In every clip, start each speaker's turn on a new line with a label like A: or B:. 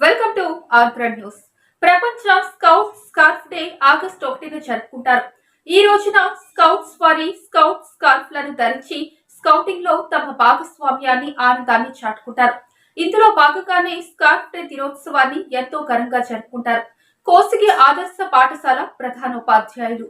A: Welcome to Andhra news ప్రపంచ scout scarf day August ఒకటిన జరుపుకుంటారు. ఈ రోజున స్కౌట్స్ వారి స్కౌట్ స్కార్ఫ్లను ధరించి స్కౌటింగ్లో తమ భాగస్వామ్యాన్ని ఆనందాన్ని చాటుకుంటారు. ఇందులో భాగంగానే స్కార్ఫ్ డే దినోత్సవాన్ని ఎంతో ఘనంగా జరుపుకుంటారు. కోసిగి ఆదర్శ పాఠశాల ప్రధానోపాధ్యాయులు.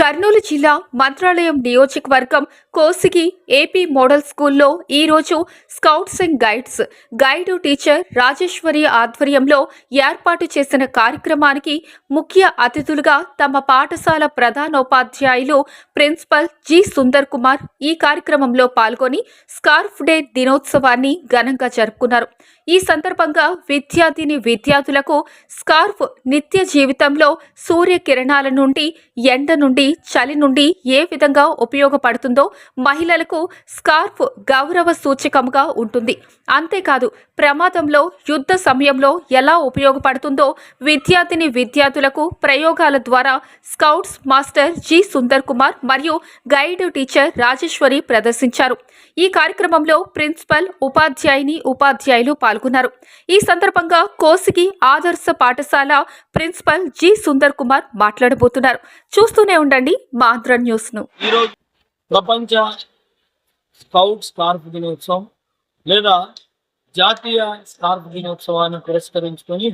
A: కర్నూలు జిల్లా మంత్రాలయం నియోజకవర్గం కోసిగి ఏపీ మోడల్ స్కూల్లో ఈరోజు scouts and guides. Guide teacher Rajeswari ఆధ్వర్యంలో ఏర్పాటు చేసిన కార్యక్రమానికి ముఖ్య అతిథులుగా తమ పాఠశాల ప్రధానోపాధ్యాయులు ప్రిన్సిపల్ జి సుందర్ కుమార్ ఈ కార్యక్రమంలో పాల్గొని స్కార్ఫ్ డే దినోత్సవాన్ని ఘనంగా జరుపుకున్నారు. ఈ సందర్భంగా విద్యార్థిని విద్యార్థులకు స్కార్ఫ్ నిత్య జీవితంలో సూర్యకిరణాల నుండి ఎండ నుండి చలి నుండి ఏ విధంగా ఉపయోగపడుతుందో మహిళలకు స్కార్ఫ్ గౌరవ సూచకంగా ఉంటుంది. అంతేకాదు ప్రమాదంలో యుద్ధ సమయంలో ఎలా ఉపయోగపడుతుందో విద్యార్థిని విద్యార్థులకు ప్రయోగాల ద్వారా scouts master G. Sundar Kumar మరియు గైడ్ టీచర్ రాజేశ్వరి ప్రదర్శించారు. ఈ కార్యక్రమంలో ప్రిన్సిపల్ ఉపాధ్యాయుని ఉపాధ్యాయులు పాల్గొన్నారు. ఈ సందర్భంగా కోసిగి ఆదర్శ పాఠశాల ప్రిన్సిపల్ జి. సుందర్ కుమార్ మాట్లాడబోతున్నారు. చూస్తూనే ఉండండి. చూడండి ఆంధ్ర న్యూస్ను
B: ఈరోజు ప్రపంచ స్కౌట్ స్కార్ఫ్ దినోత్సవం లేదా జాతీయ స్కార్ఫ్ దినోత్సవాన్ని పురస్కరించుకొని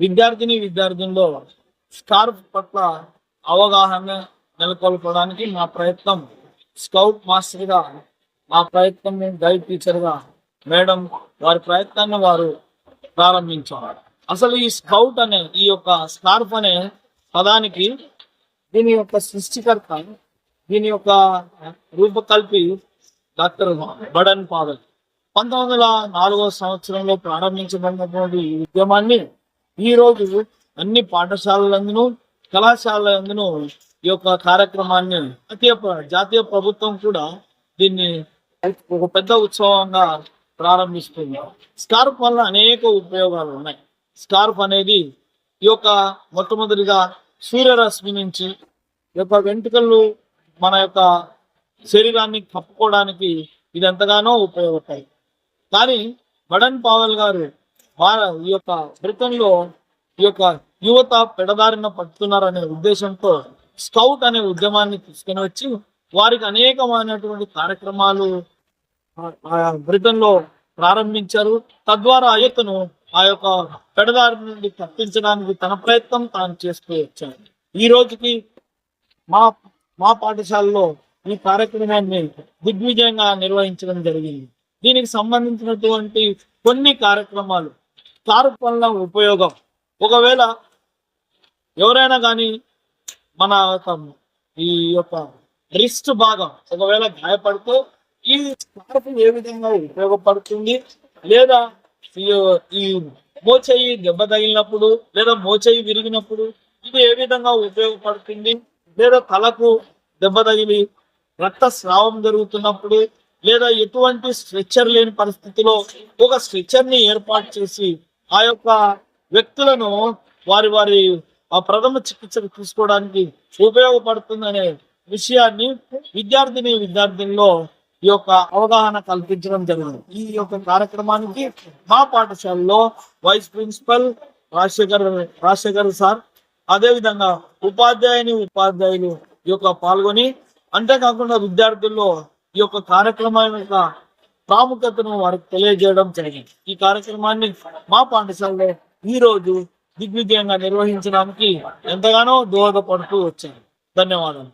B: విద్యార్థిని విద్యార్థుల్లో స్కార్ఫ్ పట్ల అవగాహన నెలకొల్పడానికి మా ప్రయత్నం స్కౌట్ మాస్టర్గా మా ప్రయత్నం గైడ్ టీచర్గా మేడం వారి ప్రయత్నాన్ని వారు ప్రారంభించారు. అసలు ఈ స్కౌట్ అనే ఈ యొక్క స్కార్ఫ్ అనే పదానికి దీని యొక్క సృష్టికర్త దీని యొక్క రూపకల్పి డాక్టర్ బడన్ పాదల్ పంతొమ్మిది వందల నాలుగో సంవత్సరంలో ప్రారంభించబడినటువంటి ఈ ఉద్యమాన్ని ఈ రోజు అన్ని పాఠశాలలందును కళాశాలలందును ఈ యొక్క కార్యక్రమాన్ని జాతీయ జాతీయ ప్రభుత్వం కూడా దీన్ని ఒక పెద్ద ఉత్సవంగా ప్రారంభిస్తుంది. స్కార్ఫ్ వల్ల అనేక ఉపయోగాలు ఉన్నాయి. స్కార్ఫ్ అనేది ఈ యొక్క మొట్టమొదటిగా సూర్యరశ్మి నుంచి ఈ యొక్క వెంట్రుకలు మన యొక్క శరీరాన్ని కప్పుకోవడానికి ఇది ఎంతగానో ఉపయోగపడతాయి. కానీ బడన్ పావల్ గారు వారు ఈ యొక్క బ్రిటన్లో ఈ యొక్క యువత పెడదారిన పడుతున్నారనే ఉద్దేశంతో స్కౌట్ అనే ఉద్యమాన్ని తీసుకుని వచ్చి వారికి అనేకమైనటువంటి కార్యక్రమాలు ఆ- ప్రారంభించారు. తద్వారా యువతను ఆ యొక్క పెడదారి నుండి తప్పించడానికి తన ప్రయత్నం తాను చేస్తూ వచ్చాడు. ఈ రోజుకి మా మా పాఠశాలలో ఈ కార్యక్రమాన్ని దిగ్విజయంగా నిర్వహించడం జరిగింది. దీనికి సంబంధించినటువంటి కొన్ని కార్యక్రమాలు స్కార్ఫ్ ఉపయోగం. ఒకవేళ ఎవరైనా కానీ మన యొక్క ఈ యొక్క రిస్ట్ భాగం ఒకవేళ గాయపడితే ఈ స్కార్ఫ్ ఏ విధంగా ఉపయోగపడుతుంది లేదా ఈ- మోచేయి దెబ్బ తగిలినప్పుడు లేదా మోచేయి విరిగినప్పుడు ఇది ఏ విధంగా ఉపయోగపడుతుంది? లేదా తలకు దెబ్బ తగిలి రక్తస్రావం జరుగుతున్నప్పుడు లేదా ఎటువంటి స్ట్రెచ్చర్ లేని పరిస్థితిలో ఒక స్ట్రెచ్చర్ని ఏర్పాటు చేసి ఆ యొక్క వ్యక్తులను వారి వారి ఆ ప్రథమ చికిత్సలు తీసుకోవడానికి ఉపయోగపడుతుందనే విషయాన్ని విద్యార్థిని విద్యార్థుల్లో ఈ యొక్క అవగాహన కల్పించడం జరిగింది. ఈ యొక్క కార్యక్రమానికి మా పాఠశాలలో vice principal Rajasekhar Rajasekhar sir అదే విధంగా ఉపాధ్యాయుని ఉపాధ్యాయులు ఈ యొక్క పాల్గొని అంతేకాకుండా విద్యార్థుల్లో ఈ యొక్క కార్యక్రమం యొక్క ప్రాముఖ్యతను వారికి తెలియజేయడం జరిగింది. ఈ కార్యక్రమాన్ని మా పాఠశాలలో ఈ రోజు దిగ్విజయంగా నిర్వహించడానికి ఎంతగానో దోహదపడుతూ వచ్చాయి ధన్యవాదాలు.